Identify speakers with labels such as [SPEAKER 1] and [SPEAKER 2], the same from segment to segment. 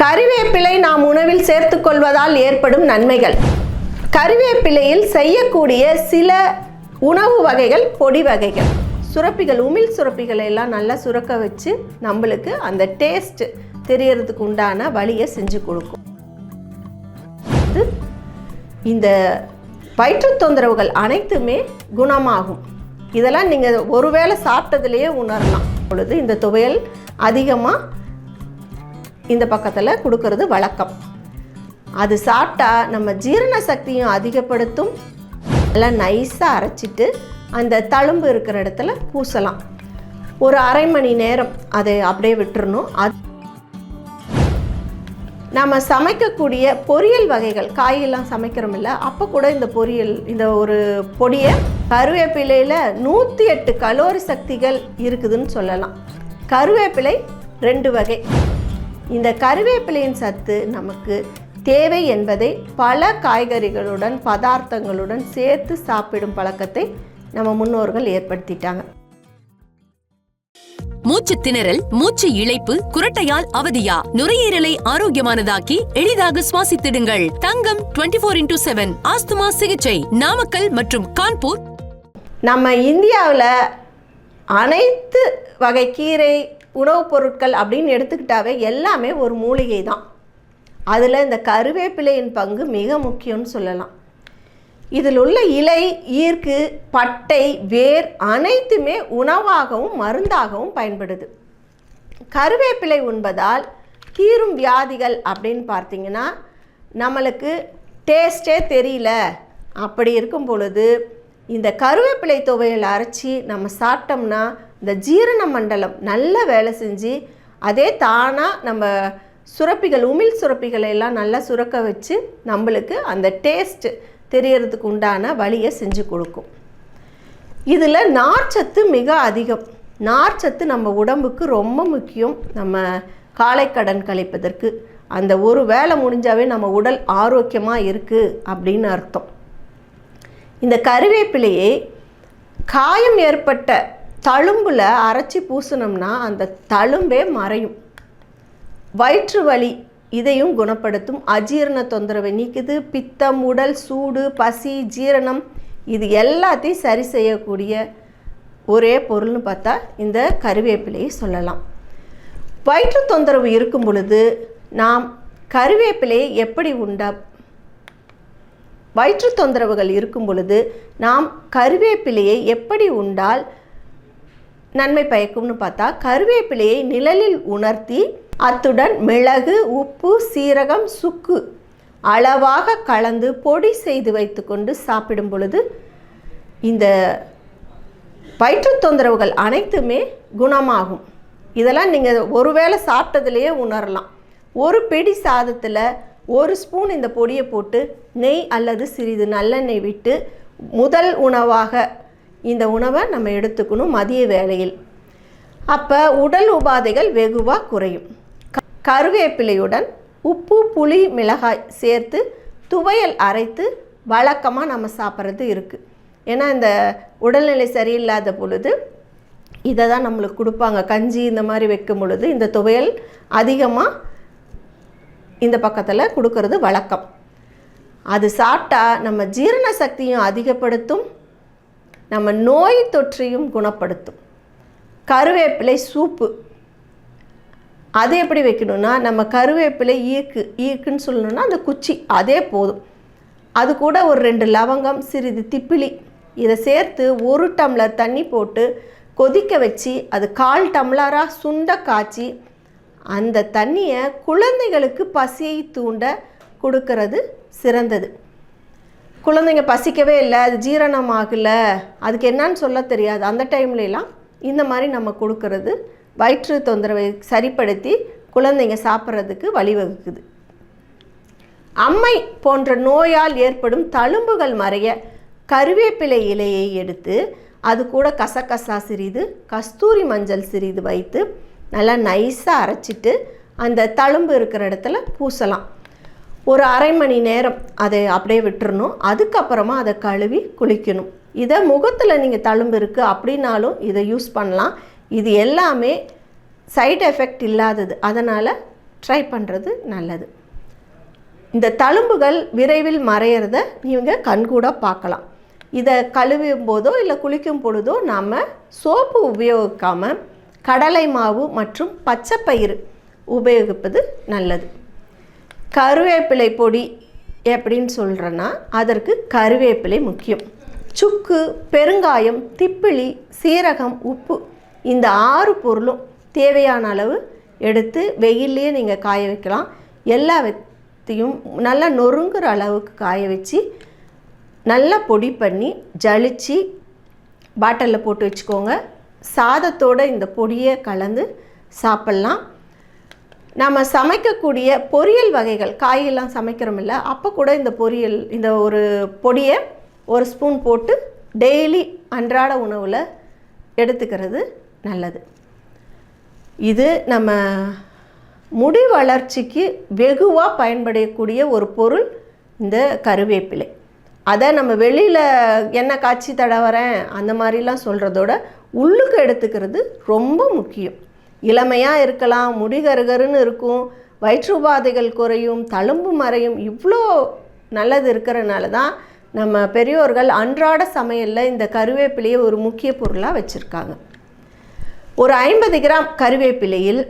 [SPEAKER 1] கறிவேப்பிலை நாம் உணவில் சேர்த்துக்கொள்வதால் ஏற்படும் நன்மைகள். கறிவேப்பிலையில் செய்யக்கூடிய சில உணவு வகைகள் பொடி வகைகள். சுரப்பிகள் உமிழ் சுரப்பிகளை எல்லாம் நல்லா சுரக்க வச்சு நம்மளுக்கு அந்த டேஸ்ட் தெரியறதுக்கு உண்டான வழியை செஞ்சு கொடுக்கும். இந்த வயிற்று தொந்தரவுகள் அனைத்துமே குணமாகும். இதெல்லாம் நீங்கள் ஒருவேளை சாப்பிட்டதுலேயே உணரலாம். பொழுது இந்த துவையல் அதிகமாக இந்த பக்கத்தில் கொடுக்கறது வழக்கம். அது சாப்பிட்டா நம்ம ஜீரண சக்தியும் அதிகப்படுத்தும். நல்லா நைஸாக அரைச்சிட்டு அந்த தழும்பு இருக்கிற இடத்துல பூசலாம். ஒரு அரை மணி நேரம் அதை அப்படியே விட்டுறணும். அது நம்ம சமைக்கக்கூடிய பொரியல் வகைகள் காயெல்லாம் சமைக்கிறோம் இல்லை அப்போ கூட இந்த பொரியல் இந்த ஒரு பொடியை கருவேப்பிலையில் நூற்றி எட்டு கலோரி சக்திகள் இருக்குதுன்னு சொல்லலாம். கருவேப்பிலை ரெண்டு வகை. இந்த கருவேப்பிலையின் சத்து நமக்கு தேவை என்பதை பல காய்கறிகளுடன் பதார்த்தங்களுடன் சேர்த்து சாப்பிடும் பழக்கத்தை நம்ம முன்னோர்கள் ஏற்படுத்திட்டாங்க.
[SPEAKER 2] மூச்சு திணறல் மூச்சு இழைப்பு குரட்டையால் அவதியா? நுரையீரலை ஆரோக்கியமானதாக்கி எளிதாக சுவாசித்திடுங்கள். Thangam 24 four into seven asthma சிகிச்சை நாமக்கல் மற்றும் கான்பூர்.
[SPEAKER 1] நம்ம இந்தியாவில் அனைத்து வகை கீரை உணவுப் பொருட்கள் அப்படின்னு எடுத்துக்கிட்டாவே எல்லாமே ஒரு மூலிகை தான் அதில் இந்த கருவேப்பிலையின் பங்கு மிக முக்கியம்னு சொல்லலாம். இதில் உள்ள இலை ஈர்க்கு பட்டை வேர் அனைத்துமே உணவாகவும் மருந்தாகவும் பயன்படுது. கருவேப்பிலை உண்பதால் தீரும் வியாதிகள் அப்படின்னு பார்த்தீங்கன்னா நம்மளுக்கு டேஸ்டே தெரியல. அப்படி இருக்கும் பொழுது இந்த கருவேப்பிலை துவையல் அரைச்சி நம்ம சாப்பிட்டோம்னா இந்த ஜீரண மண்டலம் நல்ல வேலை செஞ்சு அதே தானாக நம்ம சுரப்பிகள் உமிழ் சுரப்பிகளை எல்லாம் நல்லா சுரக்க வச்சு நம்மளுக்கு அந்த டேஸ்ட்டு தெரியறதுக்கு உண்டான வழியை செஞ்சு கொடுக்கும். இதில் நார்ச்சத்து மிக அதிகம். நார்ச்சத்து நம்ம உடம்புக்கு ரொம்ப முக்கியம். நம்ம காலைக்கடன் கழிப்பதற்கு. அந்த ஒரு வேலை முடிஞ்சாவே நம்ம உடல் ஆரோக்கியமாக இருக்குது அப்படின்னு அர்த்தம். இந்த கருவேப்பிலையை காயம் ஏற்பட்ட தழும்பில் அரைச்சி பூசினோம்னா அந்த தழும்பே மறையும். வயிற்று வலி இதையும் குணப்படுத்தும். அஜீரண தொந்தரவை நீக்குது. பித்தம் உடல் சூடு பசி ஜீரணம் இது எல்லாத்தையும் சரி செய்யக்கூடிய ஒரே பொருள்னு பார்த்தா இந்த கருவேப்பிலையை சொல்லலாம். வயிற்று தொந்தரவு இருக்கும் பொழுது நாம் கருவேப்பிலையை எப்படி உண்டா வயிற்று தொந்தரவுகள் இருக்கும் பொழுது நாம் கருவேப்பிலையை எப்படி உண்டால் நன்மை பயக்கும்னு பார்த்தா கருவேப்பிலையை நிழலில் உணர்த்தி அத்துடன் மிளகு உப்பு சீரகம் சுக்கு அளவாக கலந்து பொடி செய்து வைத்துக்கொண்டு சாப்பிடும் பொழுது இந்த வயிற்று தொந்தரவுகள் அனைத்துமே குணமாகும். இதெல்லாம் நீங்கள் ஒருவேளை சாப்பிட்டதுலேயே உணரலாம். ஒரு பிடி சாதத்தில் ஒரு ஸ்பூன் இந்த பொடியை போட்டு நெய் அல்லது சிறிது நல்லெண்ணெய் விட்டு முதல் உணவாக இந்த உணவை நம்ம எடுத்துக்கணும் மதிய வேளையில். அப்போ உடல் உபாதைகள் வெகுவாக குறையும். க- கருவேப்பிலையுடன் உப்பு புளி மிளகாய் சேர்த்து துவையல் அரைத்து வழக்கமாக நம்ம சாப்பிட்றது இருக்குது ஏன்னா இந்த உடல்நிலை சரியில்லாத பொழுது இதை தான் நம்மளுக்கு கொடுப்பாங்க. கஞ்சி இந்த மாதிரி வைக்கும் பொழுது இந்த துவையல் அதிகமாக இந்த பக்கத்தில் கொடுக்கறது வழக்கம். அது சாப்பிட்டா நம்ம ஜீரண சக்தியும் அதிகப்படுத்தும். நம்ம நோய் தொற்றையும் குணப்படுத்தும். கருவேப்பிலை சூப்பு. அது எப்படி வைக்கணும்னா நம்ம கருவேப்பிலை ஈக்கு ஈக்குன்னு சொல்லணும்னா அந்த குச்சி அதே போதும். அது கூட ஒரு ரெண்டு லவங்கம் சிறிது திப்பிலி இதை சேர்த்து ஒரு டம்ளர் தண்ணி போட்டு கொதிக்க வச்சு அது கால் டம்ளராக சுண்ட காய்ச்சி அந்த தண்ணியை குழந்தைகளுக்கு பசியை தூண்ட கொடுக்கறது சிறந்தது. குழந்தைங்க பசிக்கவே இல்லை அது ஜீரணம் ஆகல அதுக்கு என்னன்னு சொல்ல தெரியாது. அந்த டைம்லலாம் இந்த மாதிரி நம்ம கொடுக்கறது வயிற்று தொந்தரவை சரிப்படுத்தி குழந்தைங்க சாப்பிட்றதுக்கு வழிவகுக்குது. அம்மை போன்ற நோயால் ஏற்படும் தழும்புகள் மறைய கருவேப்பிலை இலையை எடுத்து அது கூட கசகசா சிறிது கஸ்தூரி மஞ்சள் சிறிது வைத்து நல்லா நைஸாக அரைச்சிட்டு அந்த தழும்பு இருக்கிற இடத்துல பூசலாம். ஒரு அரை மணி நேரம் அதை அப்படியே விட்டுறணும். அதுக்கப்புறமா அதை கழுவி குளிக்கணும். இதை முகத்தில் நீங்கள் தழும்பு இருக்குது அப்படின்னாலும் இதை யூஸ் பண்ணலாம். இது எல்லாமே சைடு எஃபெக்ட் இல்லாதது. அதனால் ட்ரை பண்ணுறது நல்லது. இந்த தழும்புகள் விரைவில் மறையிறத நீங்கள் கண்கூட பார்க்கலாம். இதை கழுவும் போதோ இல்லை குளிக்கும் பொழுதோ நாம் சோப்பு உபயோகிக்காமல் கடலை மாவு மற்றும் பச்சைப்பயிறு உபயோகிப்பது நல்லது. கருவேப்பிலை பொடி எப்படின்னு சொல்கிறேன்னா அதற்கு கருவேப்பிலை முக்கியம். சுக்கு பெருங்காயம் திப்பிலி சீரகம் உப்பு இந்த ஆறு பொருளும் தேவையான அளவு எடுத்து வெயிலே நீங்கள் காய வைக்கலாம். எல்லாத்தையும் நல்லா நொறுங்குற அளவுக்கு காய வச்சு நல்லா பொடி பண்ணி ஜலிச்சு பாட்டிலில் போட்டு வச்சுக்கோங்க. சாதத்தோட இந்த பொடியை கலந்து சாப்பிட்லாம். நம்ம சமைக்கக்கூடிய பொரியல் வகைகள் காயெல்லாம் சமைக்கிறோமில்ல அப்போ கூட இந்த பொரியல் இந்த ஒரு பொடியை ஒரு ஸ்பூன் போட்டு டெய்லி அன்றாட உணவில் எடுத்துக்கிறது நல்லது. இது நம்ம முடி வளர்ச்சிக்கு வெகுவாக பயன்படக்கூடிய ஒரு பொருள் இந்த கருவேப்பிலை. அதை நம்ம வெளியில் எண்ணெய் காய்ச்சி தடவரேன் அந்த மாதிரிலாம் சொல்கிறதோட உள்ளுக்கு எடுத்துக்கிறது ரொம்ப முக்கியம். இளமையாக இருக்கலாம் முடி கருகருன்னு இருக்கும். வயிற்று உபாதைகள் குறையும் தழும்பு மறையும். இவ்வளோ நல்லது இருக்கிறனால தான் நம்ம பெரியோர்கள் அன்றாட சமையலில் இந்த கருவேப்பிலையை ஒரு முக்கிய பொருளாக வச்சுருக்காங்க. ஒரு ஐம்பது கிராம் கருவேப்பிலையில்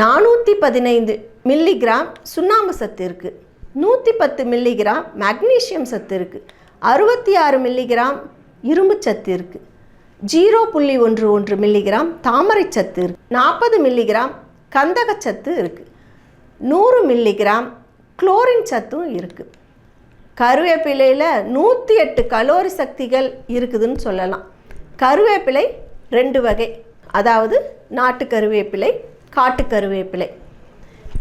[SPEAKER 1] நானூற்றி பதினைந்து மில்லிகிராம் சுண்ணாம்பு சத்து இருக்குது நூற்றி பத்து மில்லிகிராம் மக்னீஷியம் சத்து இருக்குது அறுபத்தி ஆறு மில்லிகிராம் இரும்பு சத்து இருக்குது ஜீரோ புள்ளி ஒன்று ஒன்று மில்லிகிராம் தாமரை சத்து இருக்குது நாற்பது மில்லிகிராம் கந்தகச்சத்து இருக்குது நூறு மில்லிகிராம் குளோரின் சத்தும் இருக்குது கருவேப்பிலையில் நூற்றி எட்டு கலோரி சக்திகள் இருக்குதுன்னு சொல்லலாம். கருவேப்பிலை ரெண்டு வகை. அதாவது நாட்டு கருவேப்பிலை காட்டு கருவேப்பிலை.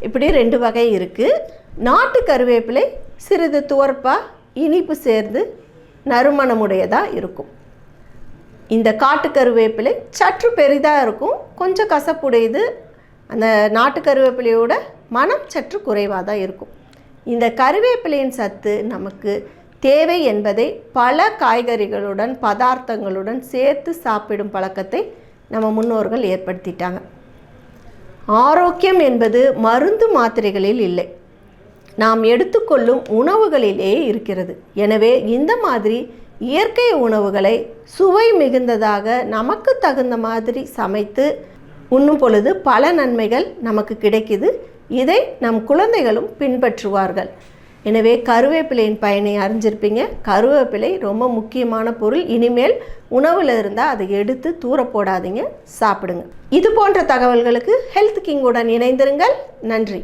[SPEAKER 1] இப்படி ரெண்டு வகை இருக்குது நாட்டு கருவேப்பிலை சிறிது துவர்ப்பாக இனிப்பு சேர்ந்து நறுமணமுடையதாக இருக்கும். இந்த காட்டு கருவேப்பிலை சற்று பெரிதாக இருக்கும். கொஞ்சம் கசப்புடையது. அந்த நாட்டு கருவேப்பிலையோட மனம் சற்று குறைவாக தான் இருக்கும். இந்த கருவேப்பிலையின் சத்து நமக்கு தேவை என்பதை பல காய்கறிகளுடன் பதார்த்தங்களுடன் சேர்த்து சாப்பிடும் பழக்கத்தை நம்ம முன்னோர்கள் ஏற்படுத்திட்டாங்க. ஆரோக்கியம் என்பது மருந்து மாத்திரைகளில் இல்லை. நாம் எடுத்துக்கொள்ளும் உணவுகளிலேயே இருக்கிறது. எனவே இந்த மாதிரி இயற்கை உணவுகளை சுவை மிகுந்ததாக நமக்கு தகுந்த மாதிரி சமைத்து உண்ணும் பொழுது பல நன்மைகள் நமக்கு கிடைக்குது. இதை நம் குழந்தைகளும் பின்பற்றுவார்கள். எனவே கருவேப்பிலையின் பயனை அறிஞ்சிருப்பீங்க. கருவேப்பிலை ரொம்ப முக்கியமான பொருள். இனிமேல் உணவில் இருந்தால் அதை எடுத்து தூர போடாதீங்க. சாப்பிடுங்க. இது போன்ற தகவல்களுக்கு ஹெல்த் கிங்குடன் இணைந்திருங்கள். நன்றி.